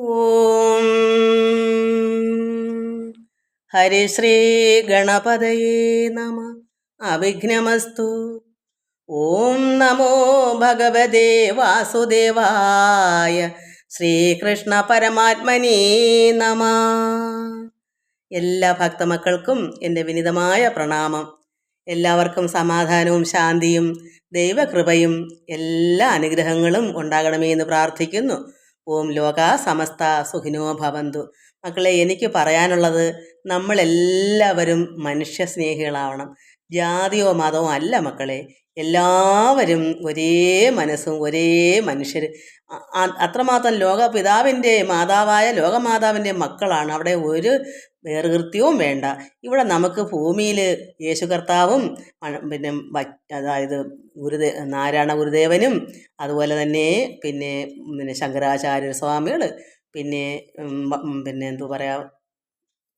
ഓം. ഹരിശ്രീ ഗണപതയേ നമ. അവിഘ്നമസ്തു. ഓം നമോ ഭഗവതേ വാസുദേവായ ശ്രീകൃഷ്ണ പരമാത്മനേ നമ. എല്ലാ ഭക്തമക്കൾക്കും എന്റെ വിനിതമായ പ്രണാമം. എല്ലാവർക്കും സമാധാനവും ശാന്തിയും ദൈവകൃപയും എല്ലാ അനുഗ്രഹങ്ങളും ഉണ്ടാകണമേ എന്ന് പ്രാർത്ഥിക്കുന്നു. ഓം ലോക സമസ്ത സുഖിനോ ഭവന്തു. മക്കളെ എനിക്ക് പറയാനുള്ളത് നമ്മളെല്ലാവരും മനുഷ്യ സ്നേഹികളാവണം ജാതിയോ മതമോ അല്ല മക്കളെ. എല്ലാവരും ഒരേ മനസ്സും ഒരേ മനുഷ്യർ അത്രമാത്രം ലോകപിതാവിന്റെ മാതാവായ ലോകമാതാവിന്റെ മക്കളാണ്. അവിടെ ഒരു വേർകൃത്യവും വേണ്ട. ഇവിടെ നമുക്ക് ഭൂമിയിൽ യേശു കർത്താവും പിന്നെ അതായത് ഗുരുദേ നാരായണ ഗുരുദേവനും അതുപോലെ തന്നെ പിന്നെ പിന്നെ ശങ്കരാചാര്യ സ്വാമികൾ പിന്നെ പിന്നെ എന്തു പറയുക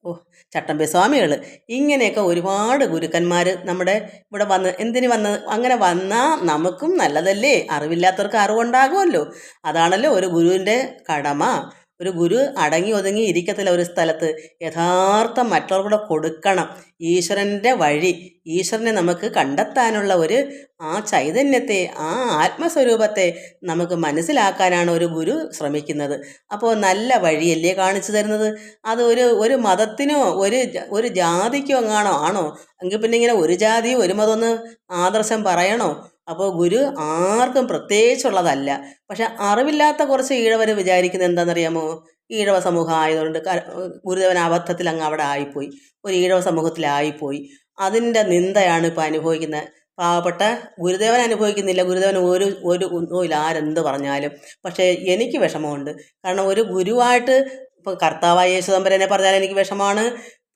ഓ ചട്ടമ്പി സ്വാമികൾ ഇങ്ങനെയൊക്കെ ഒരുപാട് ഗുരുക്കന്മാർ നമ്മുടെ ഇവിടെ വന്ന് എന്തിനു വന്ന് അങ്ങനെ വന്നാൽ നമുക്കും നല്ലതല്ലേ? അറിവില്ലാത്തവർക്ക് അറിവുണ്ടാകുമല്ലോ. അതാണല്ലോ ഒരു ഗുരുവിന്റെ കടമ. ഒരു ഗുരു അടങ്ങി ഒതുങ്ങി ഇരിക്കത്തില്ല ഒരു സ്ഥലത്ത്. യഥാർത്ഥം മറ്റുള്ളവർക്കൂടെ കൊടുക്കണം. ഈശ്വരന്റെ വഴി ഈശ്വരനെ നമുക്ക് കണ്ടെത്താനുള്ള ഒരു ആ ചൈതന്യത്തെ ആ ആത്മസ്വരൂപത്തെ നമുക്ക് മനസ്സിലാക്കാനാണ് ഒരു ഗുരു ശ്രമിക്കുന്നത്. അപ്പോൾ നല്ല വഴിയല്ലേ കാണിച്ചു തരുന്നത്? അത് ഒരു ഒരു മതത്തിനോ ഒരു ഒരു ജാതിക്കോ എങ്ങാണോ ആണോ? എങ്കിൽ പിന്നെ ഇങ്ങനെ ഒരു ജാതി ഒരു മതം ഒന്ന് ആദർശം പറയണോ? അപ്പോൾ ഗുരു ആർക്കും പ്രത്യേകിച്ചുള്ളതല്ല. പക്ഷെ അറിവില്ലാത്ത കുറച്ച് ഈഴവർ വിചാരിക്കുന്നത് എന്താണെന്നറിയാമോ? ഈഴവ സമൂഹം ആയതുകൊണ്ട് ഗുരുദേവൻ അബദ്ധത്തിൽ അങ്ങ് അവിടെ ആയിപ്പോയി. ഒരു ഈഴവ സമൂഹത്തിലായിപ്പോയി. അതിന്റെ നിന്ദയാണ് ഇപ്പോൾ അനുഭവിക്കുന്നത്. പാവപ്പെട്ട ഗുരുദേവൻ അനുഭവിക്കുന്നില്ല. ഗുരുദേവൻ ഒരു ഒരു ഒന്നുമില്ല ആരെന്ത് പറഞ്ഞാലും. പക്ഷേ എനിക്ക് വിഷമമുണ്ട്. കാരണം ഒരു ഗുരുവായിട്ട് ഇപ്പോൾ കർത്താവായ യേശുദമ്പരനെ പറഞ്ഞാൽ എനിക്ക് വിഷമമാണ്.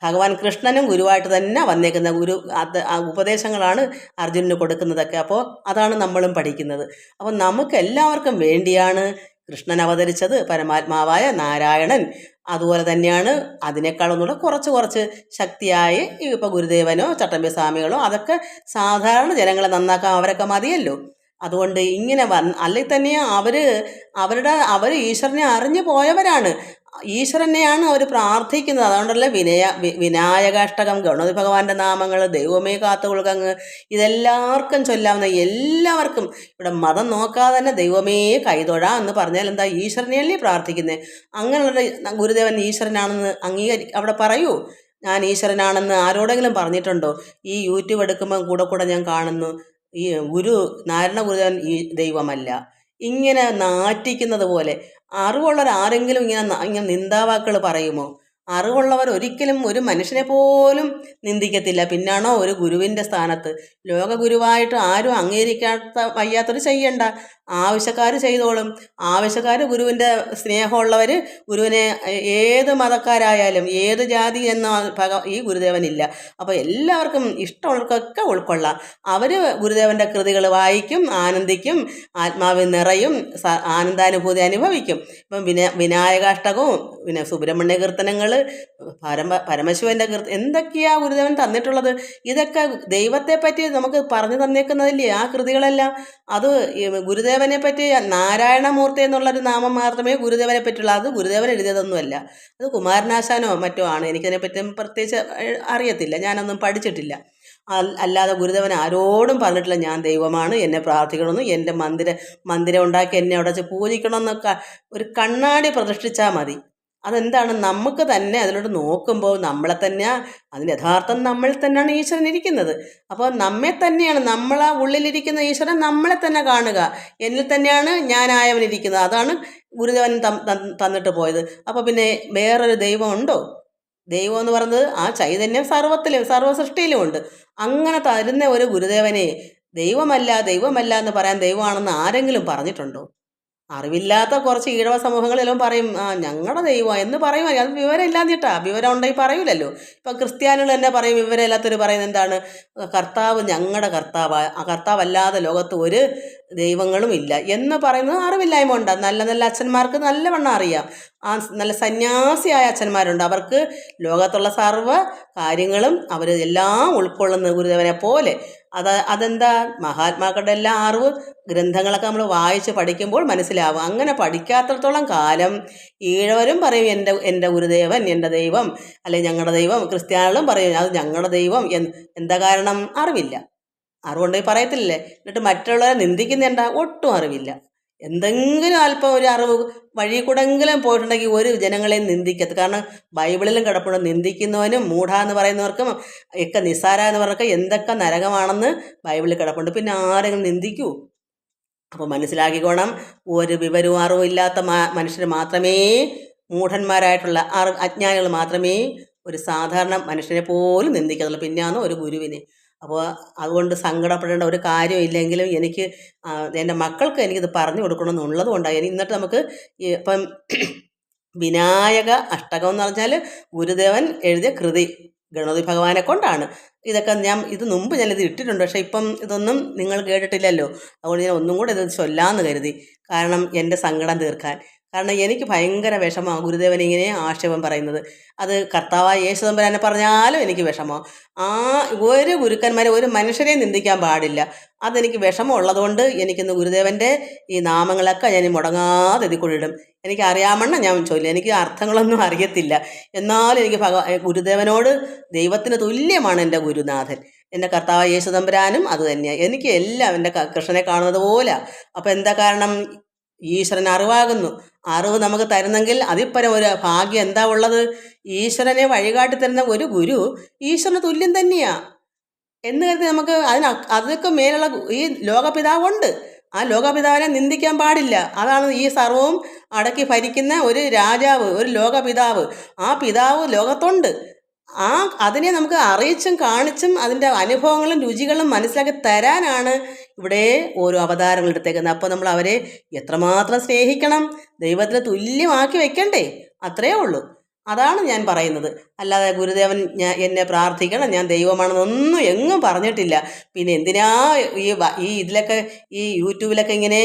ഭഗവാൻ കൃഷ്ണനും ഗുരുവായിട്ട് തന്നെ വന്നേക്കുന്ന ഗുരു അത് ഉപദേശങ്ങളാണ് അർജുനന് കൊടുക്കുന്നതൊക്കെ. അപ്പോൾ അതാണ് നമ്മളും പഠിക്കുന്നത്. അപ്പോൾ നമുക്ക് എല്ലാവർക്കും വേണ്ടിയാണ് കൃഷ്ണൻ അവതരിച്ചത്. പരമാത്മാവായ നാരായണൻ. അതുപോലെ തന്നെയാണ് അതിനേക്കാളൊന്നുകൂടെ കുറച്ച് കുറച്ച് ശക്തിയായി ഇപ്പോൾ ഗുരുദേവനോ ചട്ടമ്പി സ്വാമികളോ അതൊക്കെ സാധാരണ ജനങ്ങളെ നന്നാക്കാൻ അവരൊക്കെ മതിയല്ലോ. അതുകൊണ്ട് ഇങ്ങനെ വന്ന് അല്ലെങ്കിൽ തന്നെ അവർ അവരുടെ അവർ ഈശ്വരനെ അറിഞ്ഞു പോയവരാണ്. ഈശ്വരനെയാണ് അവർ പ്രാർത്ഥിക്കുന്നത്. അതുകൊണ്ടല്ലേ വിനയ വിനായകാഷ്ടകം ഗണപതി ഭഗവാന്റെ നാമങ്ങൾ ദൈവമേ കാത്തുകൊളുകങ്ങ് ഇതെല്ലാവർക്കും ചൊല്ലാവുന്ന എല്ലാവർക്കും ഇവിടെ മതം നോക്കാതെ തന്നെ ദൈവമേ കൈതൊഴ എന്ന് പറഞ്ഞാൽ എന്താ ഈശ്വരനെയല്ലേ പ്രാർത്ഥിക്കുന്നത് അങ്ങനെയുള്ള ഗുരുദേവൻ ഈശ്വരനാണെന്ന് അംഗീകരി അവിടെ പറയൂ. ഞാൻ ഈശ്വരനാണെന്ന് ആരോടെങ്കിലും പറഞ്ഞിട്ടുണ്ടോ? ഈ യൂട്യൂബ് എടുക്കുമ്പോൾ കൂടെ കൂടെ ഞാൻ കാണുന്നു. ഈ ഗുരു നാരായണ ഈ ദൈവമല്ല. ഇങ്ങനെ നാറ്റിക്കുന്നത് പോലെ അറിവുള്ളവർ ആരെങ്കിലും ഇങ്ങനെ ഇങ്ങനെ നിന്ദാവാക്കുകൾ പറയുമോ? അറിവുള്ളവർ ഒരിക്കലും ഒരു മനുഷ്യനെ പോലും നിന്ദിക്കത്തില്ല. പിന്നാണോ ഒരു ഗുരുവിന്റെ സ്ഥാനത്ത്? ലോകഗുരുവായിട്ട് ആരും അംഗീകരിക്കാത്ത വയ്യാത്തവർ ചെയ്യണ്ട. ആവശ്യക്കാർ ചെയ്തോളും. ആവശ്യക്കാർ ഗുരുവിന്റെ സ്നേഹമുള്ളവർ ഗുരുവിനെ ഏത് മതക്കാരായാലും ഏത് ജാതി എന്ന ഭഗ ഈ ഗുരുദേവനില്ല. അപ്പോൾ എല്ലാവർക്കും ഇഷ്ടമുള്ളവർക്കൊക്കെ ഉൾക്കൊള്ളാം. അവർ ഗുരുദേവന്റെ കൃതികൾ വായിക്കും ആനന്ദിക്കും ആത്മാവിൽ നിറയും ആനന്ദാനുഭൂതി അനുഭവിക്കും. ഇപ്പം വിന വിനായകാഷ്ടകവും പിന്നെ സുബ്രഹ്മണ്യ കീർത്തനങ്ങൾ പരമ പരമശിവന്റെ കീർത്ത എന്തൊക്കെയാണ് ഗുരുദേവൻ തന്നിട്ടുള്ളത്? ഇതൊക്കെ ദൈവത്തെ പറ്റി നമുക്ക് പറഞ്ഞു തന്നേക്കുന്നതല്ലേ ആ കൃതികളെല്ലാം? അത് ഈ ഗുരുദേവനെ പറ്റി നാരായണമൂർത്തി എന്നുള്ളൊരു നാമം മാത്രമേ ഗുരുദേവനെ പറ്റിയുള്ള. അത് ഗുരുദേവൻ എഴുതിയതൊന്നുമല്ല. അത് കുമാരനാശാനോ മറ്റോ ആണ്. എനിക്കതിനെപ്പറ്റി പ്രത്യേകിച്ച് അറിയത്തില്ല. ഞാനൊന്നും പഠിച്ചിട്ടില്ല. അല്ലാതെ ഗുരുദേവൻ ആരോടും പറഞ്ഞിട്ടില്ല. ഞാൻ ദൈവമാണ്. എന്നെ പ്രാർത്ഥിക്കണമെന്ന് എന്റെ മന്ദിര മന്ദിരം ഉണ്ടാക്കി എന്നെ അവിടെ വെച്ച് പൂജിക്കണമെന്നൊക്കെ ഒരു കണ്ണാടി പ്രതിഷ്ഠിച്ചാൽ മതി. അതെന്താണ്? നമുക്ക് തന്നെ അതിലോട്ട് നോക്കുമ്പോൾ നമ്മളെ തന്നെ അതിന് യഥാർത്ഥം നമ്മൾ തന്നെയാണ് ഈശ്വരൻ ഇരിക്കുന്നത്. അപ്പോൾ നമ്മെ തന്നെയാണ് നമ്മൾ ആ ഉള്ളിലിരിക്കുന്ന ഈശ്വരൻ നമ്മളെ തന്നെ കാണുക. എന്നിൽ തന്നെയാണ് ഞാനായവൻ ഇരിക്കുന്നത്. അതാണ് ഗുരുദേവൻ തന്നിട്ട് പോയത്. അപ്പോൾ പിന്നെ വേറൊരു ദൈവമുണ്ടോ ദൈവം എന്ന് പറയുന്നത് ആ ചൈതന്യം സർവത്തിലും സർവ സൃഷ്ടിയിലും ഉണ്ട്. അങ്ങനെ തരുന്ന ഒരു ഗുരുദേവനെ ദൈവമല്ല ദൈവമല്ല എന്ന് പറയാൻ ദൈവമാണെന്ന് ആരെങ്കിലും പറഞ്ഞിട്ടുണ്ടോ? അറിവില്ലാത്ത കുറച്ച് ഈഴവ സമൂഹങ്ങളെല്ലാം പറയും ആ ഞങ്ങളുടെ ദൈവം എന്ന് പറയും. അത് വിവരം ഇല്ലാഞ്ഞിട്ടാ വിവരം ഉണ്ടെങ്കിൽ പറയൂലല്ലോ. ഇപ്പം ക്രിസ്ത്യാനികൾ തന്നെ പറയും വിവരമില്ലാത്തവർ പറയുന്നത് എന്താണ്? കർത്താവ് ഞങ്ങളുടെ കർത്താവ്. ആ കർത്താവല്ലാതെ ലോകത്ത് ഒരു ദൈവങ്ങളും ഇല്ല. എന്ന് പറയുന്നത് അറിവില്ലായ്മ ഉണ്ട്. നല്ല നല്ല അച്ഛന്മാർക്ക് നല്ലവണ്ണം അറിയാം. ആ നല്ല സന്യാസിയായ അച്ഛന്മാരുണ്ട്. അവർക്ക് ലോകത്തുള്ള സർവ കാര്യങ്ങളും അവർ എല്ലാം ഉൾക്കൊള്ളുന്ന ഗുരുദേവനെ പോലെ. അത് അതെന്താ? മഹാത്മാക്കളുടെ എല്ലാ അറിവ് ഗ്രന്ഥങ്ങളൊക്കെ നമ്മൾ വായിച്ച് പഠിക്കുമ്പോൾ മനസ്സിലാവും. അങ്ങനെ പഠിക്കാത്തടത്തോളം കാലം ഈഴവരും പറയും എന്റെ എന്റെ ഗുരുദേവൻ എന്റെ ദൈവം അല്ലെ ഞങ്ങളുടെ ദൈവം ക്രിസ്ത്യാനികളും പറയും അത് ഞങ്ങളുടെ ദൈവം എന്ത് എന്താ കാരണം? അറിവില്ല. അറിവുണ്ടെങ്കിൽ പറയത്തില്ലേ എന്നിട്ട് മറ്റുള്ളവരെ നിന്ദിക്കുന്ന എന്താ ഒട്ടും അറിവില്ല. എന്തെങ്കിലും അല്പം ഒരു അറിവ് വഴി കൂടെങ്കിലും പോയിട്ടുണ്ടെങ്കിൽ ഒരു ജനങ്ങളെ നിന്ദിക്കത്ത് കാരണം ബൈബിളിലും കിടപ്പുണ്ട്. നിന്ദിക്കുന്നവനും മൂഢ എന്ന് പറയുന്നവർക്കും ഒക്കെ നിസാര എന്ന് പറഞ്ഞൊക്കെ എന്തൊക്കെ നരകമാണെന്ന് ബൈബിളിൽ കിടപ്പുണ്ട്. പിന്നെ ആരെങ്കിലും നിന്ദിക്കൂ? അപ്പോൾ മനസ്സിലാക്കിക്കോണം. ഒരു വിവരവും അറിവും ഇല്ലാത്ത മനുഷ്യർ മാത്രമേ മൂഢന്മാരായിട്ടുള്ള അറി അജ്ഞാനികൾ മാത്രമേ ഒരു സാധാരണ മനുഷ്യനെ പോലും നിന്ദിക്കത്തുള്ളൂ പിന്നെയാണ് ഒരു ഗുരുവിനെ. അപ്പോൾ അതുകൊണ്ട് സങ്കടപ്പെടേണ്ട ഒരു കാര്യമില്ലെങ്കിലും എനിക്ക് എന്റെ മക്കൾക്ക് എനിക്കിത് പറഞ്ഞു കൊടുക്കണമെന്നുള്ളത് കൊണ്ടാണ്. എന്നിട്ട് നമുക്ക് ഇപ്പം വിനായക അഷ്ടകം എന്ന് പറഞ്ഞാൽ ഗുരുദേവൻ എഴുതിയ കൃതി ഗണപതി ഭഗവാനെ കൊണ്ടാണ്. ഇതൊക്കെ ഞാൻ ഇത് മുമ്പ് ഇത് ഇട്ടിട്ടുണ്ട്. പക്ഷേ ഇപ്പം ഇതൊന്നും നിങ്ങൾ കേട്ടിട്ടില്ലല്ലോ. അതുകൊണ്ട് ഞാൻ ഒന്നും കൂടെ ഇത് ചൊല്ലാമെന്ന് കരുതി. കാരണം എന്റെ സങ്കടം തീർക്കാൻ. കാരണം എനിക്ക് ഭയങ്കര വിഷമമാണ് ഗുരുദേവൻ ഇങ്ങനെ ആക്ഷേപം പറയുന്നത്. അത് കർത്താവായ യേശുദമ്പരാനെ പറഞ്ഞാലും എനിക്ക് വിഷമമാണ്. ആ ഒരു ഗുരുക്കന്മാരെ ഒരു മനുഷ്യരെ നിന്ദിക്കാൻ പാടില്ല. അതെനിക്ക് വിഷമമുള്ളതുകൊണ്ട് എനിക്കിന്ന് ഗുരുദേവന്റെ ഈ നാമങ്ങളൊക്കെ ഞാൻ മുടങ്ങാതെ ഇതിക്കൊണ്ടിടും എനിക്ക് അറിയാമെന്ന ഞാൻ ചൊല്ലി. എനിക്ക് അർത്ഥങ്ങളൊന്നും അറിയത്തില്ല. എന്നാലും എനിക്ക് ഭഗ ഗുരുദേവനോട് ദൈവത്തിന് തുല്യമാണ് എന്റെ ഗുരുനാഥൻ. എന്റെ കർത്താവ് യേശുദമ്പരാനും അത് തന്നെയാണ് എനിക്ക് എല്ലാം എന്റെ കൃഷ്ണനെ കാണുന്നത് പോലെ. അപ്പോൾ എന്താ കാരണം? ഈശ്വരൻ അറിവാകുന്നു. അറിവ് നമുക്ക് തരുന്നെങ്കിൽ അതിപ്പരം ഒരു ഭാഗ്യം എന്താ ഉള്ളത്? ഈശ്വരനെ വഴികാട്ടി തരുന്ന ഒരു ഗുരു ഈശ്വരന് തുല്യം തന്നെയാ. എന്ന് കരുതി നമുക്ക് അതിന് അതൊക്കെ മേലുള്ള ഈ ലോകപിതാവുണ്ട്. ആ ലോകപിതാവിനെ നിന്ദിക്കാൻ പാടില്ല. അതാണ് ഈ സർവവും അടക്കി ഭരിക്കുന്ന ഒരു രാജാവ് ഒരു ലോകപിതാവ്. ആ പിതാവ് ലോകത്തുണ്ട്. ആ അതിനെ നമുക്ക് അറിയിച്ചും കാണിച്ചും അതിന്റെ അനുഭവങ്ങളും രുചികളും മനസ്സിലാക്കി തരാനാണ് ഇവിടെ ഓരോ അവതാരങ്ങൾ എടുത്തേക്കുന്നത്. അപ്പോൾ നമ്മൾ അവരെ എത്രമാത്രം സ്നേഹിക്കണം? ദൈവത്തിന് തുല്യമാക്കി വെക്കണ്ടേ? അത്രയേ ഉള്ളൂ. അതാണ് ഞാൻ പറയുന്നത്. അല്ലാതെ ഗുരുദേവൻ ഞാൻ എന്നെ പ്രാർത്ഥിക്കണം ഞാൻ ദൈവമാണെന്നൊന്നും എങ്ങും പറഞ്ഞിട്ടില്ല. പിന്നെ എന്തിനാ ഈ ഈ ഇതിലൊക്കെ ഈ യൂട്യൂബിലൊക്കെ ഇങ്ങനെ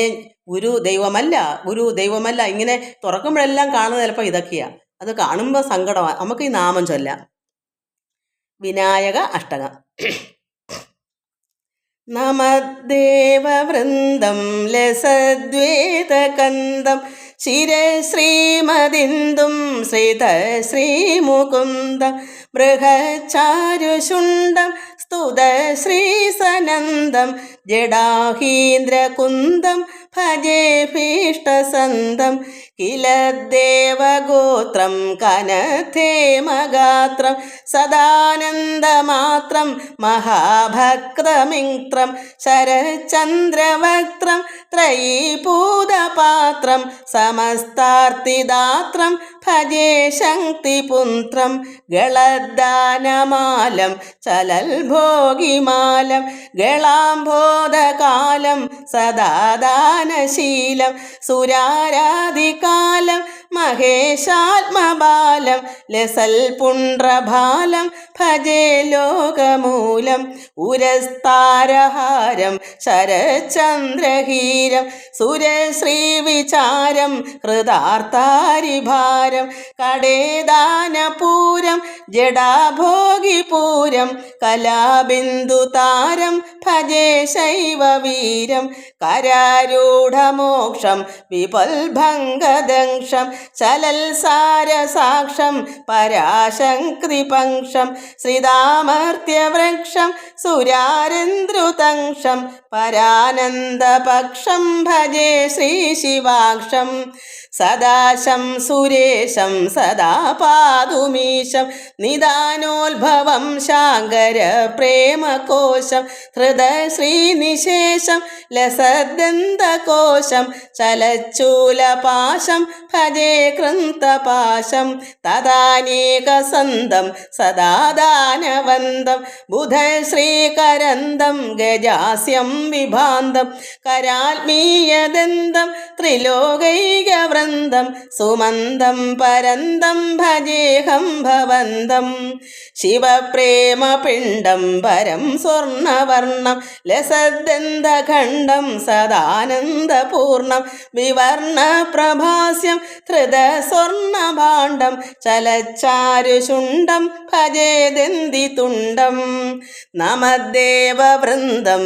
ഗുരു ദൈവമല്ല ഗുരു ദൈവമല്ല ഇങ്ങനെ തുറക്കുമ്പോഴെല്ലാം കാണുന്നത് ചിലപ്പോൾ ഇതൊക്കെയാണ് അത് കാണുമ്പോൾ സങ്കടമാണ് നമുക്ക് ഈ നാമം ചൊല്ലാം. വിനായക അഷ്ടകം. നമദേവവൃന്ദം ലസദ്വേതകന്ദം ശിരശ്രീമതിന്ദും ശ്രീത ബൃഹചാരുശുണ്ടം ബൃഹച്ചാരുശുണ്ടം സ്തുത ശ്രീസനന്ദം ജഡാഹീന്ദ്രകുന്ദം ഭജേ ഭീഷ്ടസന്തം കില കനത്തേ കനഥേമഗാത്രം സദാനന്ദമാത്രം മഹാഭക്തമിത്രം ശരചന്ദ്രവക്ത്രം ത്രയീഭൂതപാത്രം സമസ്താർത്തിദാത്രം ഭജേ ശക്തിപുന്ത്രം ഗളദാനമാലം ചലൽഭോഗിമാലം ഗളാംബോധകാലം സദാദാനശീലം കാലം മഹേശാത്മബാലം ലസൽ പുണ്ട്രഭാലം ഭജേ ലോകമൂലം ഉരസ്താരഹാരം ശരചന്ദ്രഹീരം സുരശ്രീവിചാരം ഹൃദാർത്താരിഭാരം കടേദാനപൂരം ജഡാഭോഗിപൂരം കലാബിന്ദുതാരം ഭജേ ശൈവവീരം കരാരൂഢമോക്ഷം വിപൽഭംഗദംശം ചലൽസാരസാക്ഷം പരാശക്തിപങ്ഷം ശ്രീതാമർത്യവൃക്ഷം സുരാരന്ദ്രുതങ്ഷം പരാനന്ദപക്ഷം ഭജേ ശ്രീശിവാക്ഷം സദാശം സുരേശം സദാ പാതുമീശം നിദാനോത്ഭവം ശാങ്കര പ്രേമകോശം ഹൃദശ്രീനിശേഷം ലസദന്തകോശം. ചലച്ചൂലപാശം ഭജേ കൃന്തപാശം. തദാനേകസന്തം സദാദാനവന്തം. ബുധശ്രീകരന്തം ഗജാസ്യം വിഭാന്തം കരാത്മീയദന്തം ത്രിലോകൈകവൃന്ദം സുമന്ദം പരന്തം ഭജേഹം ഭവന്തം ശിവപ്രേമപിണ്ഡം പരം സ്വർണവർണം ലസദന്തഖണ്ഡം സദാനന്ദപൂർണം വിവർണ പ്രഭാസ്യം ധൃത സ്വർണഭാണ്ഡം ചലച്ചാരുശുണ്ഡം ഭജേദന്തി തുണ്ടം നമദ്ദേവവൃന്ദം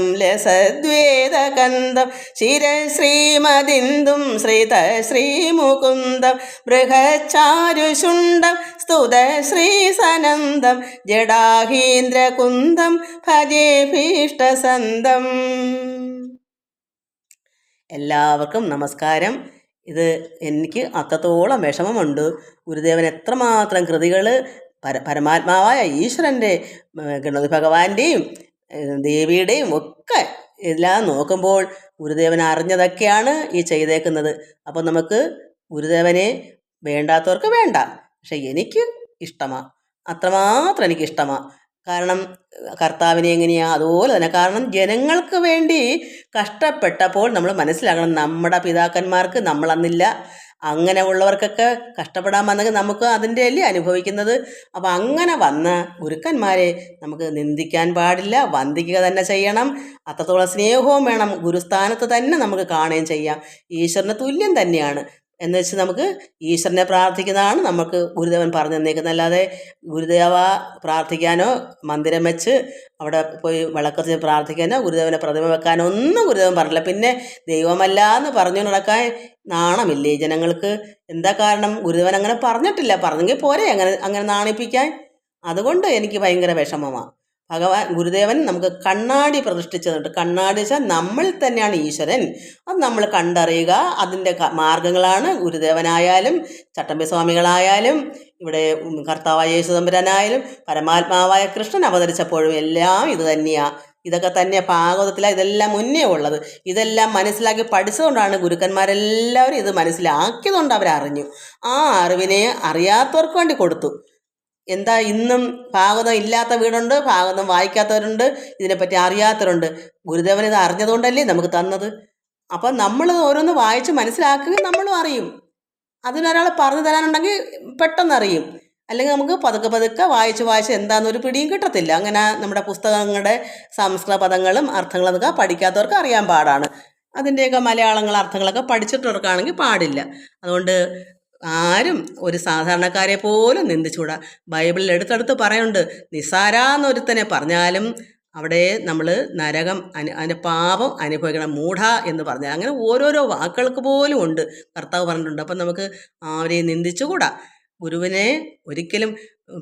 ലസദ്വേദകന്ദം ശിരശ്രീമതിന്ദും ശ്രീത ശ്രീമുകുന്ദം ബൃഹച്ചാരുശുണ്ടം സ്തുത ശ്രീസനന്ദം ജഡാഹീന്ദ്രകുന്ദം ഭജേ ഭീഷ്ടസന്തം എല്ലാവർക്കും നമസ്കാരം. ഇത് എനിക്ക് അത്രത്തോളം വിഷമമുണ്ട്. ഗുരുദേവൻ എത്രമാത്രം കൃതികൾ പര പരമാത്മാവായ ഈശ്വരന്റെ ഗണപതി ഭഗവാന്റെയും ദേവിയുടെയും ഒക്കെ എല്ലാം നോക്കുമ്പോൾ ഗുരുദേവൻ അറിഞ്ഞതൊക്കെയാണ് ഈ ചെയ്തേക്കുന്നത്. അപ്പോൾ നമുക്ക് ഗുരുദേവനെ വേണ്ടാത്തവർക്ക് വേണ്ട. പക്ഷെ എനിക്ക് ഇഷ്ടമാണ് അത്രമാത്രം എനിക്ക് ഇഷ്ടമാണ് കാരണം കർത്താവിനെ എങ്ങനെയാ? അതുപോലെ തന്നെ. കാരണം ജനങ്ങൾക്ക് വേണ്ടി കഷ്ടപ്പെട്ടപ്പോൾ നമ്മൾ മനസ്സിലാക്കണം നമ്മുടെ പിതാക്കന്മാർക്ക് നമ്മളന്നില്ല അങ്ങനെ ഉള്ളവർക്കൊക്കെ കഷ്ടപ്പെടാൻ വന്നെങ്കിൽ നമുക്ക് അതിന്റെ അല്ലേ അനുഭവിക്കുന്നത്? അപ്പോൾ അങ്ങനെ വന്ന ഗുരുക്കന്മാരെ നമുക്ക് നിന്ദിക്കാൻ പാടില്ല. വന്ദിക്കുക തന്നെ ചെയ്യണം. അത്രത്തോളം സ്നേഹവും വേണം. ഗുരുസ്ഥാനത്ത് തന്നെ നമുക്ക് കാണുകയും ചെയ്യാം. ഈശ്വരന് തുല്യം തന്നെയാണ്. എന്ന് വെച്ച് നമുക്ക് ഈശ്വരനെ പ്രാർത്ഥിക്കുന്നതാണ് നമുക്ക് ഗുരുദേവൻ പറഞ്ഞു തന്നേക്കുന്നത് അല്ലാതെ ഗുരുദേവ പ്രാർത്ഥിക്കാനോ മന്ദിരം വെച്ച് അവിടെ പോയി വിളക്കത്തിന് പ്രാർത്ഥിക്കാനോ ഗുരുദേവനെ പ്രതിമ വെക്കാനോ ഒന്നും ഗുരുദേവൻ പറഞ്ഞില്ല. പിന്നെ ദൈവമല്ല എന്ന് പറഞ്ഞു നടക്കാൻ നാണമില്ലേ? ജനങ്ങൾക്ക് എന്താ കാരണം? ഗുരുദേവൻ അങ്ങനെ പറഞ്ഞിട്ടില്ല. പറഞ്ഞെങ്കിൽ പോരെ. അങ്ങനെ അങ്ങനെ നാണിപ്പിക്കാൻ. അതുകൊണ്ട് എനിക്ക് ഭയങ്കര വിഷമമാണ് ഭഗവാൻ ഗുരുദേവൻ നമുക്ക് കണ്ണാടി പ്രതിഷ്ഠിച്ചതുണ്ട്. കണ്ണാടി വെച്ചാൽ നമ്മൾ തന്നെയാണ് ഈശ്വരൻ. അത് നമ്മൾ കണ്ടറിയുക. അതിന്റെ മാർഗങ്ങളാണ് ഗുരുദേവനായാലും ചട്ടമ്പി സ്വാമികളായാലും ഇവിടെ കർത്താവായ യേശുദമ്പരനായാലും പരമാത്മാവായ കൃഷ്ണൻ അവതരിച്ചപ്പോഴും എല്ലാം ഇത് തന്നെയാണ് ഇതൊക്കെ തന്നെ ഭാഗവതത്തിലാണ് ഇതെല്ലാം മുന്നേ ഉള്ളത്. ഇതെല്ലാം മനസ്സിലാക്കി പഠിച്ചതുകൊണ്ടാണ് ഗുരുക്കന്മാരെല്ലാവരും ഇത് മനസ്സിലാക്കിയതുകൊണ്ട് അവരറിഞ്ഞു. ആ അറിവിനെ അറിയാത്തവർക്ക് വേണ്ടി കൊടുത്തു. എന്താ ഇന്നും ഭാഗവതം ഇല്ലാത്ത വീടുണ്ട് ഭാഗവതം വായിക്കാത്തവരുണ്ട് ഇതിനെപ്പറ്റി അറിയാത്തവരുണ്ട്. ഗുരുദേവൻ ഇത് അറിഞ്ഞതുകൊണ്ടല്ലേ നമുക്ക് തന്നത്? അപ്പം നമ്മൾ ഓരോന്ന് വായിച്ച് മനസ്സിലാക്കുകയും നമ്മളും അറിയും. അതിനൊരാൾ പറഞ്ഞു തരാനുണ്ടെങ്കിൽ പെട്ടെന്ന് അറിയും. അല്ലെങ്കിൽ നമുക്ക് പതുക്കെ പതുക്കെ വായിച്ച് വായിച്ച് എന്താണെന്നൊരു പിടിയും കിട്ടത്തില്ല. അങ്ങനെ നമ്മുടെ പുസ്തകങ്ങളുടെ സംസ്കൃത പദങ്ങളും അർത്ഥങ്ങളും ഒക്കെ പഠിക്കാത്തവർക്ക് അറിയാൻ പാടാണ്. അതിന്റെയൊക്കെ മലയാളങ്ങൾ അർത്ഥങ്ങളൊക്കെ പഠിച്ചിട്ടുള്ളവർക്കാണെങ്കിൽ പാടില്ല. അതുകൊണ്ട് ആരും ഒരു സാധാരണക്കാരെ പോലും നിന്ദിച്ചുകൂടാ. ബൈബിളിൽ എടുത്തെടുത്ത് പറയുന്നുണ്ട് നിസാരാന്നൊരുത്തനെ പറഞ്ഞാലും അവിടെ നമ്മൾ നരകം അനു അതിന്റെ പാപം അനുഭവിക്കണം മൂഢ എന്ന് പറഞ്ഞാൽ. അങ്ങനെ ഓരോരോ വാക്കുകൾക്ക് പോലും ഉണ്ട്. കർത്താവ് പറഞ്ഞിട്ടുണ്ട്. അപ്പം നമുക്ക് അവരെ നിന്ദിച്ചുകൂടാ. ഗുരുവിനെ ഒരിക്കലും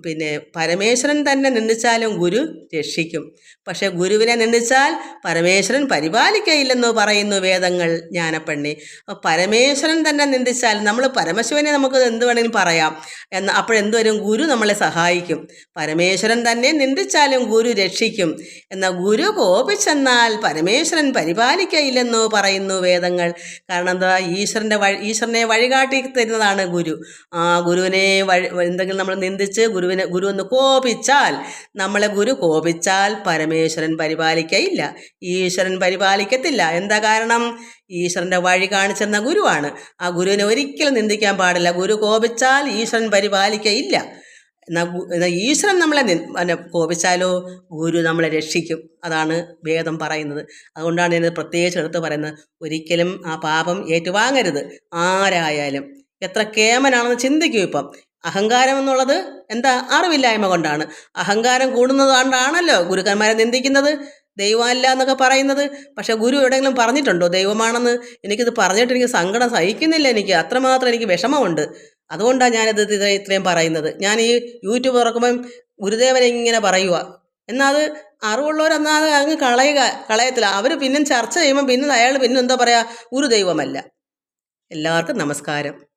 പിന്നെ പരമേശ്വരൻ തന്നെ നിന്ദിച്ചാലും ഗുരു രക്ഷിക്കും. പക്ഷെ ഗുരുവിനെ നിന്ദിച്ചാൽ പരമേശ്വരൻ പരിപാലിക്കയില്ലെന്ന് പറയുന്നു വേദങ്ങൾ ജ്ഞാനപ്പെണ്ണി. പരമേശ്വരൻ തന്നെ നിന്ദിച്ചാൽ നമ്മൾ പരമശിവനെ നമുക്ക് എന്ത് വേണമെങ്കിലും പറയാം. എന്ന് അപ്പോഴെന്ത് വരും ഗുരു നമ്മളെ സഹായിക്കും. പരമേശ്വരൻ തന്നെ നിന്ദിച്ചാലും ഗുരു രക്ഷിക്കും. എന്നാൽ ഗുരു കോപിച്ചെന്നാൽ പരമേശ്വരൻ പരിപാലിക്കയില്ലെന്ന് പറയുന്നു വേദങ്ങൾ. കാരണം എന്താ? ഈശ്വരന്റെ വഴി ഈശ്വരനെ വഴികാട്ടി തരുന്നതാണ് ഗുരു. ആ ഗുരുവിനെ വഴി എന്തെങ്കിലും നമ്മൾ നിന്ദിച്ച് ഗുരുവിനെ ഗുരു എന്ന് കോപിച്ചാൽ നമ്മളെ ഗുരു കോപിച്ചാൽ പരമേശ്വരൻ പരിപാലിക്കയില്ല. ഈശ്വരൻ പരിപാലിക്കത്തില്ല. എന്താ കാരണം? ഈശ്വരന്റെ വഴി കാണിച്ചെന്ന ഗുരുവാണ്. ആ ഗുരുവിനെ ഒരിക്കലും നിന്ദിക്കാൻ പാടില്ല. ഗുരു കോപിച്ചാൽ ഈശ്വരൻ പരിപാലിക്കയില്ല. എന്നാൽ ഈശ്വരൻ നമ്മളെ പിന്നെ കോപിച്ചാലോ? ഗുരു നമ്മളെ രക്ഷിക്കും. അതാണ് വേദം പറയുന്നത്. അതുകൊണ്ടാണ് ഞാൻ പ്രത്യേകിച്ച് എടുത്ത് പറയുന്നത്. ഒരിക്കലും ആ പാപം ഏറ്റുവാങ്ങരുത്. ആരായാലും. എത്ര കേമനാണെന്ന് ചിന്തിക്കൂ ഇപ്പം. അഹങ്കാരം എന്നുള്ളത് എന്താ? അറിവില്ലായ്മ കൊണ്ടാണ്. അഹങ്കാരം കൂടുന്നത് കൊണ്ടാണല്ലോ ഗുരുക്കന്മാരെ നിന്ദിക്കുന്നത്. ദൈവമല്ല എന്നൊക്കെ പറയുന്നത്. പക്ഷെ ഗുരു എവിടെയെങ്കിലും പറഞ്ഞിട്ടുണ്ടോ? ദൈവമാണെന്ന് എനിക്കിത് പറഞ്ഞിട്ട് എനിക്ക് സങ്കടം സഹിക്കുന്നില്ല എനിക്ക്. അത്രമാത്രം എനിക്ക് വിഷമമുണ്ട്. അതുകൊണ്ടാണ് ഞാനിത് ഇത് ഇത്രയും പറയുന്നത്. ഞാൻ ഈ യൂട്യൂബ് തുറക്കുമ്പം ഗുരുദേവനെ ഇങ്ങനെ പറയുക എന്നാൽ അത് അറിവുള്ളവരെന്നാൽ അത് അങ്ങ് കളയുക കളയത്തില്ല. അവർ പിന്നെ ചർച്ച ചെയ്യുമ്പോൾ പിന്നെ അയാൾ പിന്നെന്താ പറയുക ഗുരുദൈവമല്ല. എല്ലാവർക്കും നമസ്കാരം.